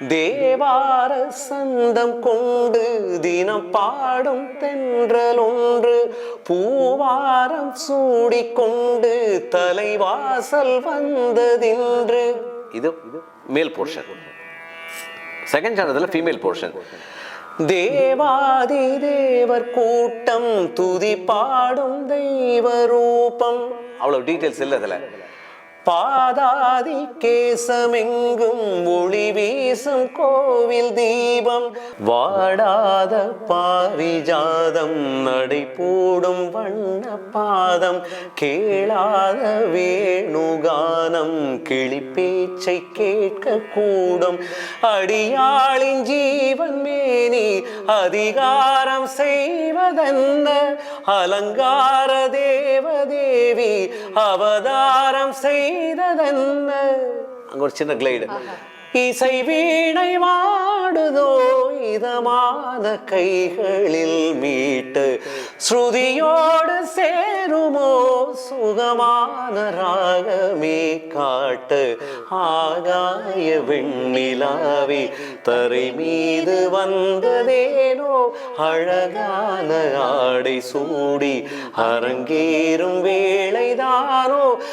தேவார சந்தம் கொண்டு தினம் பாடும் தென்றல் ஒன்று பூவாரம் சூடிக்கொண்டு தலைவாசல் வந்ததின்று. இது மேல் போர்ஷன் செகண்ட் சேனத்தில் ஃபீமேல் போர்ஷன் தேவாதி தேவர் கூட்டம் துதி பாடும் தெய்வ ரூபம் அவ்வளவு டீட்டெயில்ஸ் இல்லை அதில் பாதாதி கேசமெங்கும் தேசம் கோவில் தீபம். வாடாத பாரிஜாதம் நடை போடும் வண்ண பாதம் கேளாத வேணுகானம் கிளி பேச்சை கேட்க கூடும் அடியாளின் ஜீவன் மேனி அதிகாரம் செய்வதென்ன? அலங்கார தேவதேவி அவதாரம் செய்ததென்ன? அங்க ஒரு சின்ன கிளைடு இசை வீணை வாடுதோ இதமான கைகளில் மீட்டு ஸ்ருதியோடு சேருமோ சுகமான ராகமே காட்டு ஆகாய வெண்ணிலாவே தரை மீது வந்ததேனோ அழகான ஆடை சூடி அரங்கேறும் வேளைதானோ